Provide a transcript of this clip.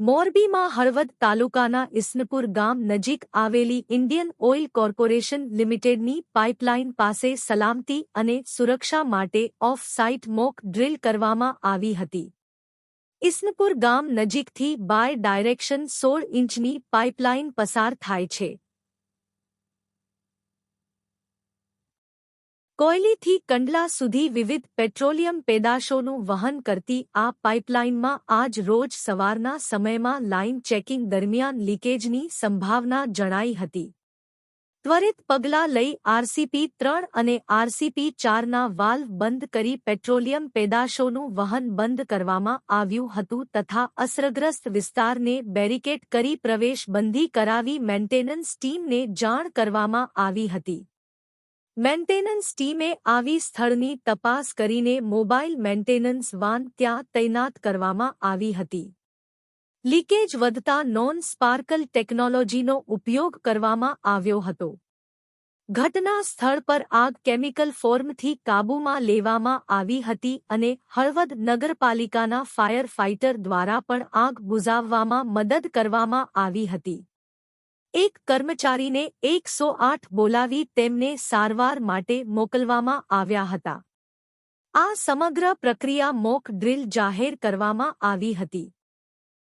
મોરબીમાં હળવદ તાલુકાના ઇસ્નપુર ગામ નજીક આવેલી ઇન્ડિયન ઓઇલ કોર્પોરેશન લિમિટેડની પાઇપલાઇન પાસે સલામતી અને સુરક્ષા માટે ઓફ સાઇટ મોક ડ્રીલ કરવામાં આવી હતી. ઇસ્નપુર ગામ નજીકથી બાય ડાયરેક્શન સોળ ઇંચની પાઇપલાઇન પસાર થાય છે. કોયલીથી કંડલા સુધી વિવિધ પેટ્રોલિયમ પેદાશોનું વહન કરતી આ પાઇપલાઇનમાં આજ રોજ સવારના સમયમાં લાઇન ચેકિંગ દરમિયાન લીકેજની સંભાવના જણાઈ હતી. ત્વરિત પગલાં લઈ આરસીપી ત્રણ અને આરસીપી ચારના વાલ્વ બંધ કરી પેટ્રોલિયમ પેદાશોનું વહન બંધ કરવામાં આવ્યું હતું તથા અસરગ્રસ્ત વિસ્તારને બેરિકેટ કરી પ્રવેશબંધી કરાવી મેન્ટેનન્સ ટીમને જાણ કરવામાં આવી હતી. મેન્ટેનન્સ ટીમે આવી સ્થળની તપાસ કરીને મોબાઈલ મેન્ટેનન્સ વાન ત્યાં તૈનાત કરવામાં આવી હતી. લીકેજ વધતા નોન સ્પાર્કલ ટેકનોલોજીનો ઉપયોગ કરવામાં આવ્યો હતો. ઘટના સ્થળ પર આગ કેમિકલ ફોર્મથી કાબૂમાં લેવામાં આવી હતી અને હળવદ નગરપાલિકાના ફાયર ફાઇટર દ્વારા પણ આગ બુઝાવવામાં મદદ કરવામાં આવી હતી. એક કર્મચારીને એકસો આઠ બોલાવી તેમને સારવાર માટે મોકલવામાં આવ્યા હતા. આ સમગ્ર પ્રક્રિયા મોક ડ્રિલ જાહેર કરવામાં આવી હતી.